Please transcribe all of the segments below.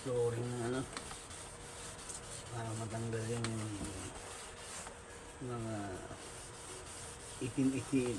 flooring na ano para matanggal yung mga itim-itim.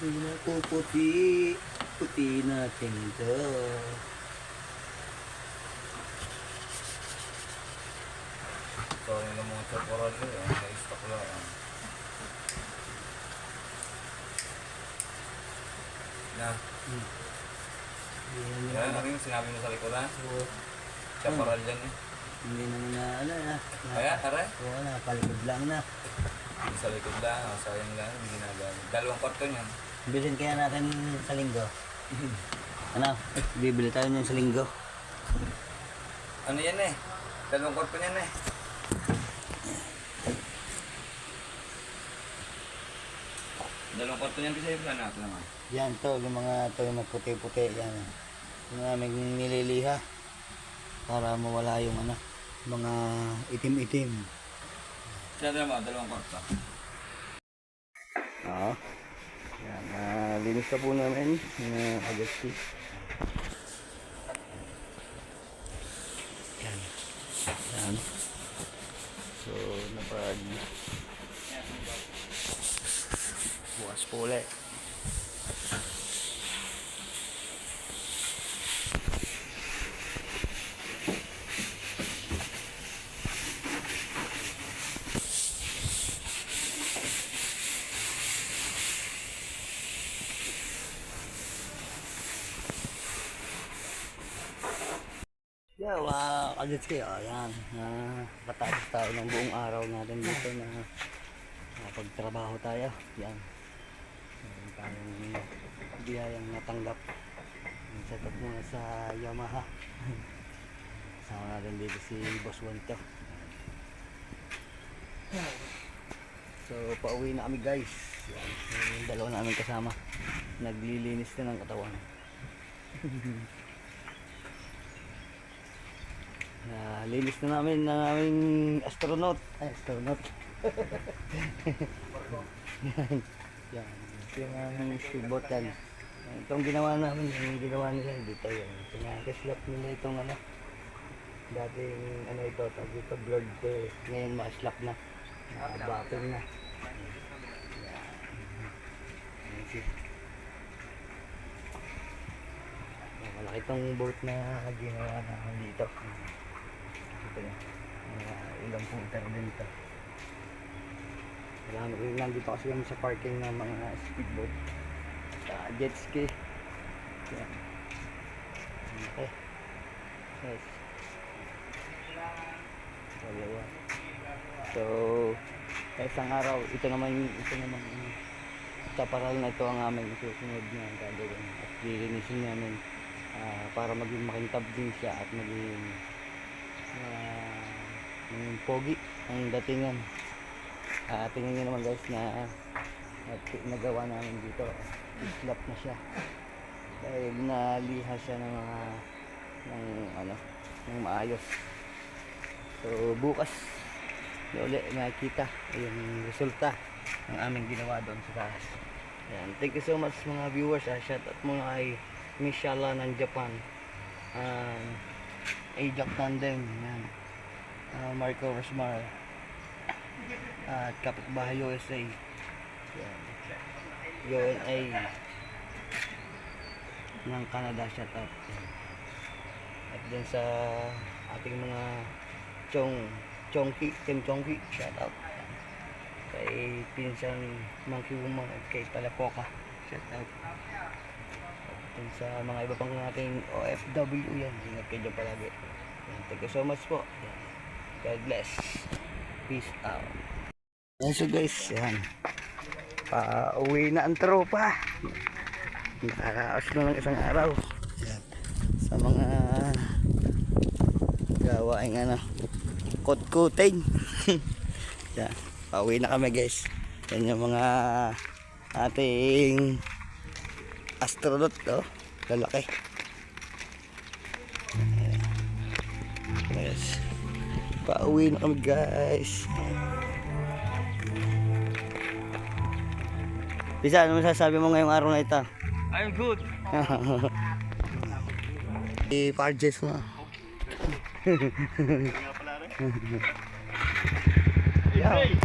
Pinapuputi, puti natin to. Sorry na mga chokoral nyo. eh. May stock lang. ah. Na, Hindi yan naman, ano yung sinabi mo sa likuran? Oo. Chokoral dyan eh. hindi naman na, ano na. Kaya, aray. Oo na, palikod lang na. Sa likod lang. Sayang lang. Hindi ginagamit. Dalawang kwarto niyan. Bilhin kaya natin sa linggo. Ano? Bibili tayo niyan sa linggo. Ano yan eh? Dalawang kwarto niyan eh. Dalawang kwarto niyan kasi yung natin naman. Yan to, yung mga to yung puti-puti yan. Yung aming nililiha para mawala yung ano, mga itim-itim. Sila naman, dalawang kwarto. Oo. Yan, uh, linis na po namin uh, agasti. Yan. Yan. So, napag bukas po ulit. Yeah, wow, Kajitski, oh, yan. Uh, patapos tayo ng buong araw natin dito na pagtrabaho tayo. Yan. Meron tayong biyayang natanggap. Yung setup muna sa Yamaha. Kasama natin dito si Boss Wanto. So, pauwi na kami guys. Yan. Yung dalawa namin kasama. Naglilinis na ng katawan. Linis na namin ng aming astronaut. Ay, astronaut. yan. Yan. Ito yung aming. Itong ginawa namin, yung ginawa nila dito yan. Pinakaslap nila itong ano. Dating ano ito, tawag dito, blurred to eh. Ngayon ma-slap na. Nakabapping na. Yan. Yan Malaki itong boat na ginawa namin dito. Ito. Mga ilang footer din ito. Kailangan rin nandito kasi kami sa parking ng mga speedboat. Sa jet ski. Yan. Okay. Yes. Dalawa. So, sa isang araw, ito naman, ito naman, sa paral na ito ang aming susunod na gagawin. At lilinisin namin ah, para maging makintab din siya at maging uh, maging pogi ang datingan. Ah, tingnan nyo naman guys na at nagawa namin dito. Islap na siya. Dahil naliha siya ng mga ng ano ng maayos. So bukas uli makikita yung resulta ng aming ginawa doon sa taas. Yan. Thank you so much mga viewers. Ah. Shout out muna kay Miss Shala ng Japan. Um, Ajak Tandem. Yan. Ah, Marco Rosmar. At Kapitbahay USA. Yan. UNA ng Canada. Shout out. Yan. At din sa ating mga Chong Chongki, Team Chongki, shout out. Kay Pinsan Monkey Woman at kay Talapoka, shout out. Din sa mga iba pang ating OFW yan, ingat kayo dyan palagi. Yan, thank you so much po. Yan. God bless. Peace out. Yan so guys, yan. Pa-uwi na ang tropa. Nakakaos na ng isang araw. Yan. Sa mga gawaing ano kot-kuting yan pauwi na kami guys yan yung mga ating astronaut oh lalaki yes pauwi na kami guys Bisa, ano masasabi mo ngayong araw na ito? I'm good. I-parjes mo. Hey!